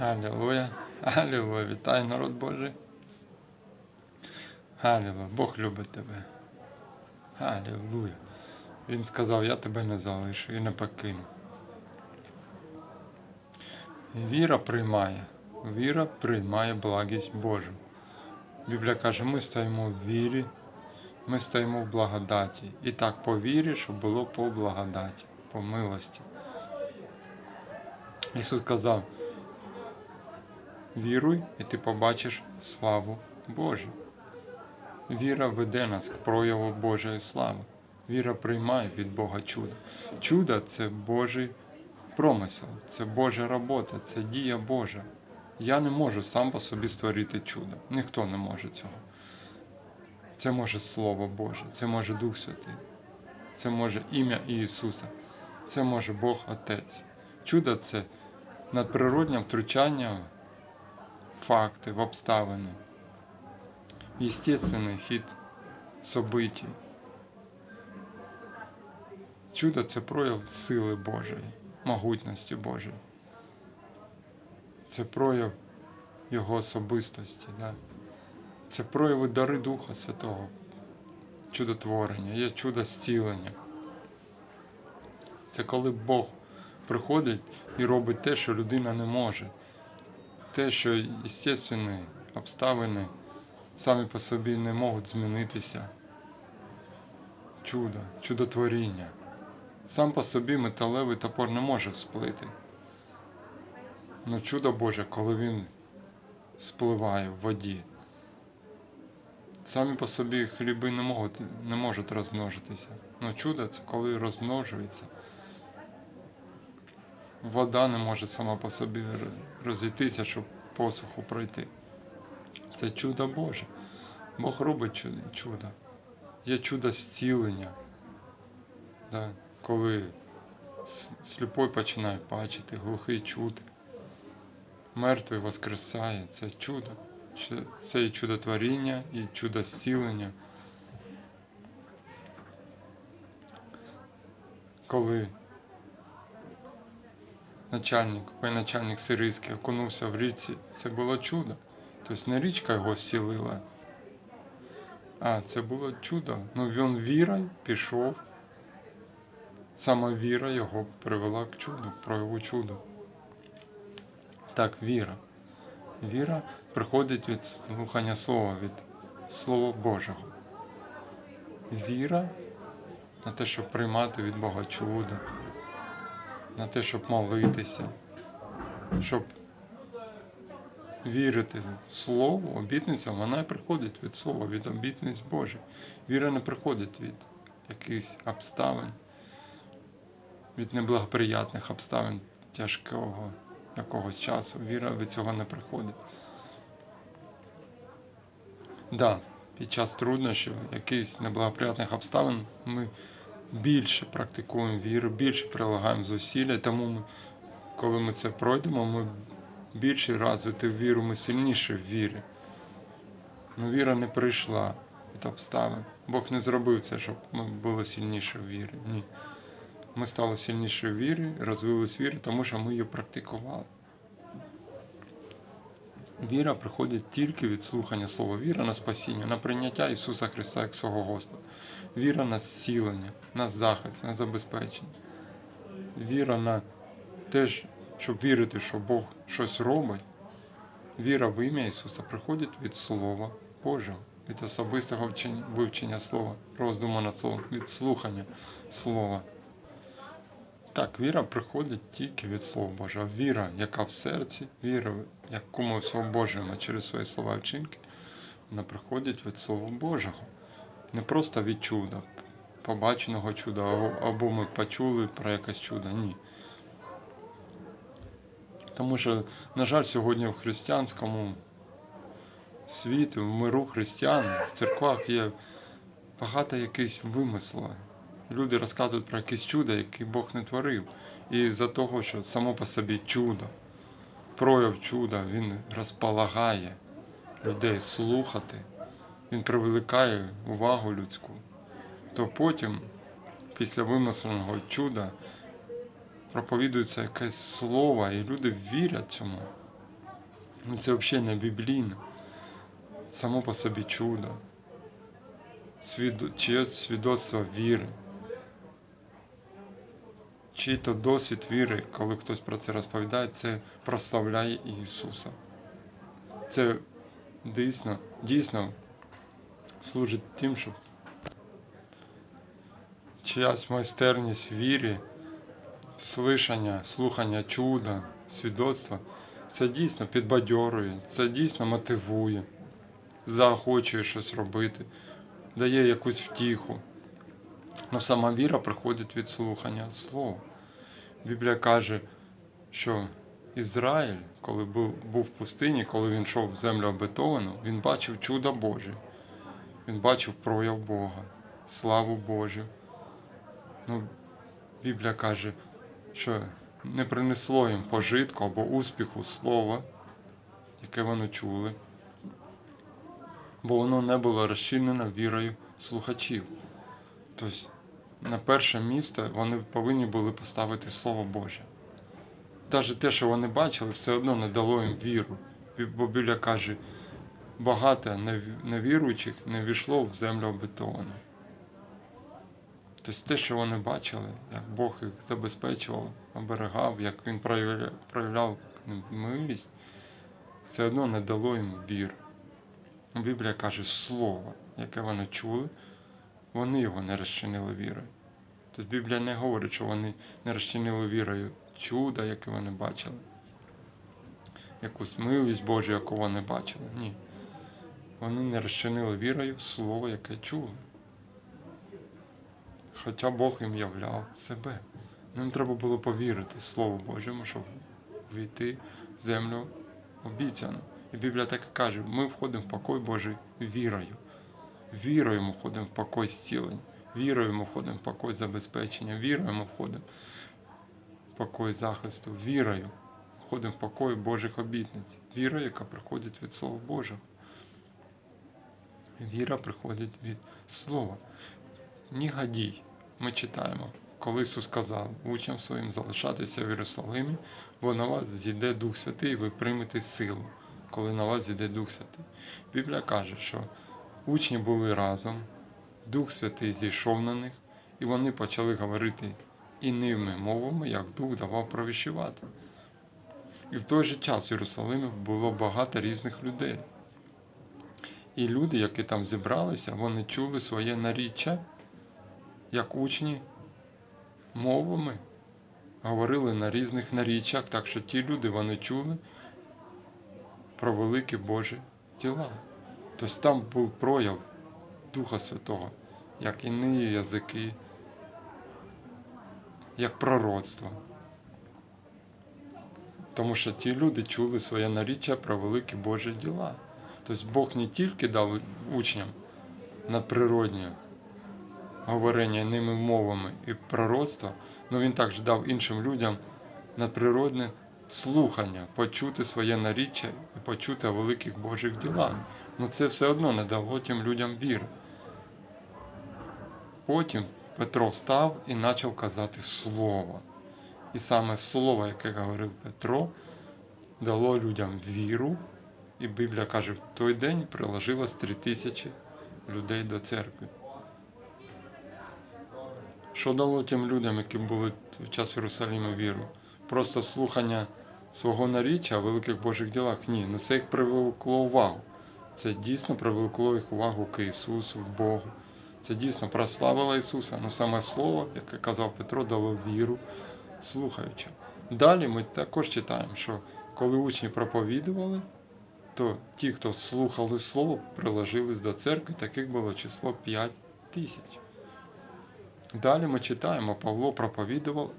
Аллилуйя. Аллилуйя. Вітаю, народ Божий. Аллилуйя. Бог любить тебе. Аллилуйя. Він сказав, я тебе не залишу і не покину. Віра приймає. Віра приймає благість Божу. Біблія каже, ми стоїмо в вірі, ми стоїмо в благодаті. І так по вірі, щоб було по благодаті, по милості. Ісус сказав, віруй, і ти побачиш славу Божу. Віра веде нас к прояву Божої слави. Віра приймає від Бога чудо. Чудо це Божий промисел, це Божа робота, це дія Божа. Я не можу сам по собі створити чудо. Ніхто не може цього. Це може Слово Боже, це може Дух Святий, це може ім'я Ісуса, це може Бог Отець. Чудо це надприроднє втручання факти, в обставини, в естественний хід событий. Чудо це прояв сили Божої, могутності Божої. Це прояв Його особистості. Да? Це прояви дари Духа Святого, чудотворення, є чудо зцілення. Це коли Бог приходить і робить те, що людина не може. Те, що естественні обставини самі по собі не можуть змінитися. Чудо, чудотворіння. Сам по собі металевий топор не може сплити. Ну чудо Боже, коли він спливає в воді. Самі по собі хліби не можуть, не можуть розмножитися. Ну чудо це коли розмножується. Вода не може сама по собі розійтися, щоб посуху пройти. Це чудо Боже. Бог робить чудо. Є чудо зцілення. Да? Коли сліпой починає бачити, глухий чути. Мертвий воскресає. Це чудо. Це і чудотворіння, і чудо зцілення. Коли начальник, воєначальник сирійський окунувся в річці, це було чудо. Тобто не річка його зцілила, а це було чудо. Ну він вірою пішов. Саме віра його привела к чуду, прояву чуду. Так, віра. Віра приходить від слухання слова, від Слова Божого. Віра на те, щоб приймати від Бога чудо, на те, щоб молитися, щоб вірити в Слово, обітниця, вона приходить від Слова, від обітниць Божих. Віра не приходить від якихось обставин, від неблагоприятних обставин тяжкого якогось часу. Віра від цього не приходить. Да, під час труднощів, якихось неблагоприятних обставин ми більше практикуємо віру, більше прилагаємо зусилля, тому ми, коли ми це пройдемо, ми більше розвити в віру, ми сильніше в вірі. Ну, віра не прийшла від обставин. Бог не зробив це, щоб ми були сильніше в вірі. Ні. Ми стали сильніше в вірі, розвились в вірі, тому що ми її практикували. Віра приходить тільки від слухання слова. Віра на спасіння, на прийняття Ісуса Христа як свого Господа. Віра на зцілення, на захист, на забезпечення. Віра на те, щоб вірити, що Бог щось робить. Віра в ім'я Ісуса приходить від Слова Божого, від особистого вивчення Слова, роздуму над Словом, від слухання Слова. Так, віра приходить тільки від Слова Божого. Віра, яка в серці, віра, яку ми освобожуємо через свої слова і вчинки, вона приходить від Слова Божого. Не просто від чуда, побаченого чуда, або- ми почули про якесь чудо. Ні. Тому що, на жаль, сьогодні в християнському світі, в миру християн, в церквах є багато якихось вимисла. Люди розказують про якісь чудо, які Бог не творив. І за того, що само по собі чудо, прояв чуда, він розполагає людей слухати, він привлекає увагу людську, то потім, після вимисленого чуда, проповідується якесь слово, і люди вірять цьому. Ну це взагалі не біблійно. Само по собі чудо. Чиє свідоцтво віри. Чий то досвід віри, коли хтось про це розповідає, це прославляє Ісуса. Це дійсно, дійсно служить тим, щоб чиясь майстерність в вірі, слышання, слухання чуда, свідоцтва, це дійсно підбадьорює, це дійсно мотивує, заохочує щось робити, дає якусь втіху. Но сама віра приходить від слухання слова. Біблія каже, що Ізраїль, коли був в пустині, коли він йшов в землю обетовану, він бачив чудо Боже. Він бачив прояв Бога, славу Божу. Ну, Біблія каже, що не принесло їм пожитку або успіху слова, яке вони чули, бо воно не було розчинено вірою слухачів. Тобто на перше місце вони повинні були поставити Слово Боже. Навіть те, що вони бачили, все одно не дало їм віру. Бо Біблія каже, багато невіруючих не війшло в землю обетовану. Тобто те, що вони бачили, як Бог їх забезпечував, оберегав, як Він проявляв, милість, все одно не дало їм віри. Біблія каже, слово, яке вони чули, вони його не розчинили вірою. Тобто Біблія не говорить, що вони не розчинили вірою чуда, яке вони бачили, якусь милість Божу, яку вони бачили. Ні. Вони не розчинили вірою слово, яке чули. Хоча Бог їм являв себе. Їм треба було повірити Слову Божому, щоб війти в землю обіцяну. І Біблія так і каже: ми входимо в покой Божий вірою. Вірою ми входимо в покой зцілень, вірою ми входимо в покой забезпечення, вірою ми входимо в покой захисту, вірою входимо в покой Божих обітниць, віра, яка приходить від Слова Божого. Віра приходить від Слова. Нігадій, ми читаємо, коли Ісус сказав учням своїм залишатися в Єрусалимі, бо на вас зійде Дух Святий, і ви приймете силу, коли на вас зійде Дух Святий. Біблія каже, що учні були разом, Дух Святий зійшов на них, і вони почали говорити іними мовами, як Дух давав провіщувати. І в той же час в Єрусалимі було багато різних людей. І люди, які там зібралися, вони чули своє наріччя, як учні мовами говорили на різних наріччях, так що ті люди вони чули про великі Божі діла. Тобто там був прояв Духа Святого, як іні язики, як пророцтво. Тому що ті люди чули своє наріччя про великі Божі діла. Тобто Бог не тільки дав учням надприроднє говорення ними мовами і пророцтва, але він також дав іншим людям надприродне слухання, почути своє наріччя і почути о великих Божих ділах. Ну це все одно не дало тим людям віри. Потім Петро встав і почав казати слово. І саме слово, яке говорив Петро, дало людям віру. І Біблія каже, в той день приложилось три тисячі людей до церкви. Що дало тим людям, які були в час в віру? Просто слухання свого наріччя о великих Божих ділах? Ні, ну це їх привело увагу. Це дійсно привело їх увагу к Ісусу, к Богу. Це дійсно прославило Ісуса. Ну саме Слово, яке казав Петро, дало віру слухаючи. Далі ми також читаємо, що коли учні проповідували, то ті, хто слухали Слово, приложились до церкви, таких було число 5 тисяч. Далі ми читаємо, Павло проповідував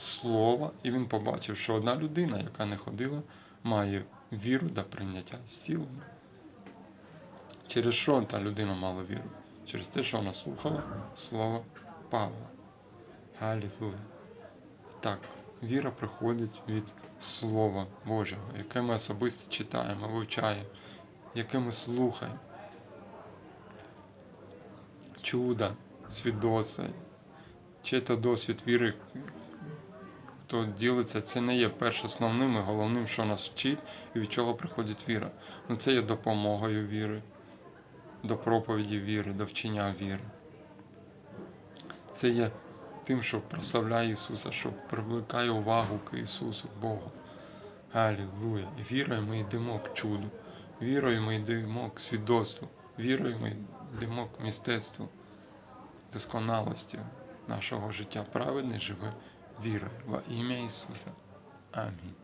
Слово, і він побачив, що одна людина, яка не ходила, має віру до прийняття зцілення. Через що та людина мала віру? Через те, що вона слухала Слово Павла. Галілуя. Так, віра приходить від Слова Божого, яке ми особисто читаємо, вивчаємо, яке ми слухаємо. Чуда, свідоцтва, чи то досвід віри, хто ділиться, це не є перш основним і головним, що нас вчить і від чого приходить віра. Ну це є допомогою віри, до проповіді віри, до вчення віри. Це є тим, що прославляє Ісуса, що привлекає увагу к Ісусу, Богу. Алілуя. Вірою ми йдемо к чуду. Вірою ми йдемо к свідоцтву. Вірою ми йдемо к мистецтву, досконалості нашого життя. Праведний живе вірою. Во ім'я Ісуса. Амінь.